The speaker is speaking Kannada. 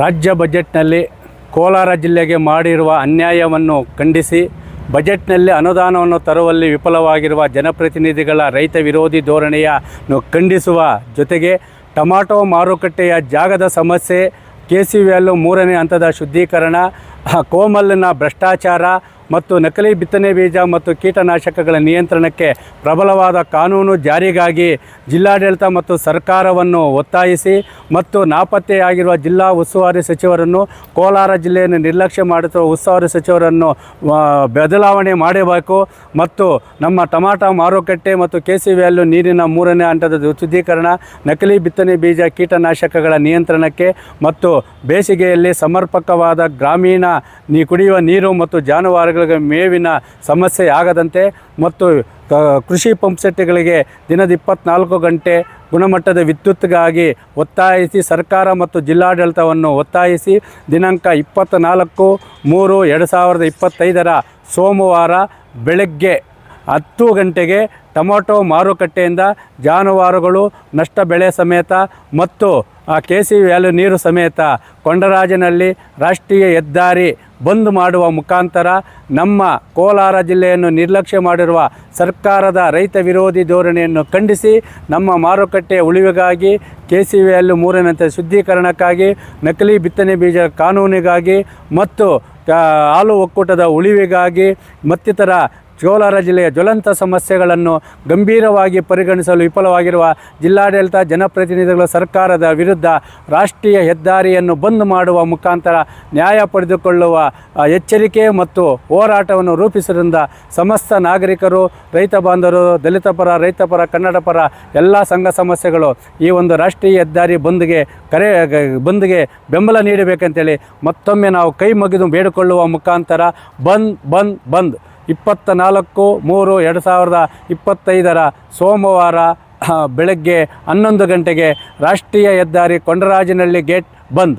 ರಾಜ್ಯ ಬಜೆಟ್ನಲ್ಲಿ ಕೋಲಾರ ಜಿಲ್ಲೆಗೆ ಮಾಡಿರುವ ಅನ್ಯಾಯವನ್ನು ಖಂಡಿಸಿ, ಬಜೆಟ್ನಲ್ಲಿ ಅನುದಾನವನ್ನು ತರುವಲ್ಲಿ ವಿಫಲವಾಗಿರುವ ಜನಪ್ರತಿನಿಧಿಗಳ ರೈತ ವಿರೋಧಿ ಧೋರಣೆಯನ್ನು ಖಂಡಿಸುವ ಜೊತೆಗೆ ಟೊಮಾಟೊ ಮಾರುಕಟ್ಟೆಯ ಜಾಗದ ಸಮಸ್ಯೆ ಕೆ ಸಿ ವ್ಯಾಲು ಮೂರನೇ ಹಂತದ ಶುದ್ಧೀಕರಣ, ಕೋಮಲ್ನ ಭ್ರಷ್ಟಾಚಾರ ಮತ್ತು ನಕಲಿ ಬಿತ್ತನೆ ಬೀಜ ಮತ್ತು ಕೀಟನಾಶಕಗಳ ನಿಯಂತ್ರಣಕ್ಕೆ ಪ್ರಬಲವಾದ ಕಾನೂನು ಜಾರಿಗಾಗಿ ಜಿಲ್ಲಾಡಳಿತ ಮತ್ತು ಸರ್ಕಾರವನ್ನು ಒತ್ತಾಯಿಸಿ ಮತ್ತು ನಾಪತ್ತೆಯಾಗಿರುವ ಜಿಲ್ಲಾ ಉಸ್ತುವಾರಿ ಸಚಿವರನ್ನು ಕೋಲಾರ ಜಿಲ್ಲೆಯನ್ನು ನಿರ್ಲಕ್ಷ್ಯ ಮಾಡುತ್ತಿರುವ ಉಸ್ತುವಾರಿ ಸಚಿವರನ್ನು ಬದಲಾವಣೆ ಮಾಡಬೇಕು ಮತ್ತು ನಮ್ಮ ಟಮಾಟ ಮಾರುಕಟ್ಟೆ ಮತ್ತು ಕೆ ಸಿ ವ್ಯಾಲ್ಯೂ ನೀರಿನ ಮೂರನೇ ಹಂತದ ಶುದ್ಧೀಕರಣ, ನಕಲಿ ಬಿತ್ತನೆ ಬೀಜ, ಕೀಟನಾಶಕಗಳ ನಿಯಂತ್ರಣಕ್ಕೆ ಮತ್ತು ಬೇಸಿಗೆಯಲ್ಲಿ ಸಮರ್ಪಕವಾದ ಗ್ರಾಮೀಣ ನೀ ಕುಡಿಯುವ ನೀರು ಮತ್ತು ಮೇವಿನ ಸಮಸ್ಯೆ ಆಗದಂತೆ ಮತ್ತು ಕೃಷಿ ಕೃಷಿ ಪಂಪ್ಸೆಟ್ಗಳಿಗೆ ದಿನದ ಇಪ್ಪತ್ನಾಲ್ಕು ಗಂಟೆ ಗುಣಮಟ್ಟದ ವಿದ್ಯುತ್ಗಾಗಿ ಒತ್ತಾಯಿಸಿ ಸರ್ಕಾರ ಮತ್ತು ಜಿಲ್ಲಾಡಳಿತವನ್ನು ಒತ್ತಾಯಿಸಿ ದಿನಾಂಕ ಇಪ್ಪತ್ತ್ನಾಲ್ಕು ಮೂರು ಎರಡು ಸಾವಿರದ ಇಪ್ಪತ್ತೈದರ ಸೋಮವಾರ ಬೆಳಗ್ಗೆ ಹತ್ತು ಗಂಟೆಗೆ ಟೊಮೊಟೊ ಮಾರುಕಟ್ಟೆಯಿಂದ ಜಾನುವಾರುಗಳು ನಷ್ಟ ಬೆಳೆ ಸಮೇತ ಮತ್ತು ಕೆ ಸಿ ವ್ಯಾಲ್ಯೂ ನೀರು ಸಮೇತ ಕೊಂಡರಾಜನಲ್ಲಿ ರಾಷ್ಟ್ರೀಯ ಹೆದ್ದಾರಿ ಬಂದ್ ಮಾಡುವ ಮುಖಾಂತರ ನಮ್ಮ ಕೋಲಾರ ಜಿಲ್ಲೆಯನ್ನು ನಿರ್ಲಕ್ಷ್ಯ ಮಾಡಿರುವ ಸರ್ಕಾರದ ರೈತ ವಿರೋಧಿ ಧೋರಣೆಯನ್ನು ಖಂಡಿಸಿ ನಮ್ಮ ಮಾರುಕಟ್ಟೆ ಉಳಿವಿಗಾಗಿ ಕೆ ಸಿ ವ್ಯಾಲ್ಯೂ ಮೂರನಂತೆ ಶುದ್ಧೀಕರಣಕ್ಕಾಗಿ, ನಕಲಿ ಬಿತ್ತನೆ ಬೀಜ ಕಾನೂನಿಗಾಗಿ ಮತ್ತು ಹಾಲು ಒಕ್ಕೂಟದ ಉಳಿವಿಗಾಗಿ ಮತ್ತಿತರ ಕೋಲಾರ ಜಿಲ್ಲೆಯ ಜ್ವಲಂತ ಸಮಸ್ಯೆಗಳನ್ನು ಗಂಭೀರವಾಗಿ ಪರಿಗಣಿಸಲು ವಿಫಲವಾಗಿರುವ ಜಿಲ್ಲಾಡಳಿತ ಜನಪ್ರತಿನಿಧಿಗಳ ಸರ್ಕಾರದ ವಿರುದ್ಧ ರಾಷ್ಟ್ರೀಯ ಹೆದ್ದಾರಿಯನ್ನು ಬಂದ್ ಮಾಡುವ ಮುಖಾಂತರ ನ್ಯಾಯ ಪಡೆದುಕೊಳ್ಳುವ ಎಚ್ಚರಿಕೆ ಮತ್ತು ಹೋರಾಟವನ್ನು ರೂಪಿಸುವುದರಿಂದ ಸಮಸ್ತ ನಾಗರಿಕರು, ರೈತ ಬಾಂಧವರು, ದಲಿತ ಪರ, ರೈತ ಪರ, ಕನ್ನಡ ಪರ, ಎಲ್ಲ ಸಂಘ ಸಮಸ್ಯೆಗಳು ಈ ಒಂದು ರಾಷ್ಟ್ರೀಯ ಹೆದ್ದಾರಿ ಬಂದ್ಗೆ ಕರೆ ಬಂದ್ಗೆ ಬೆಂಬಲ ನೀಡಬೇಕಂತೇಳಿ ಮತ್ತೊಮ್ಮೆ ನಾವು ಕೈ ಮುಗಿದು ಬೇಡಿಕೊಳ್ಳುವ ಮುಖಾಂತರ ಬಂದ್ ಬಂದ್ ಬಂದ್. ಇಪ್ಪತ್ತ ನಾಲ್ಕು, ಮೂರು, ಎರಡು ಸಾವಿರದ ಇಪ್ಪತ್ತೈದರ ಸೋಮವಾರ ಬೆಳಗ್ಗೆ ಹನ್ನೊಂದು ಗಂಟೆಗೆ ರಾಷ್ಟ್ರೀಯ ಹೆದ್ದಾರಿ ಕೊಂಡರಾಜನಹಳ್ಳಿ ಗೇಟ್ ಬಂದ್.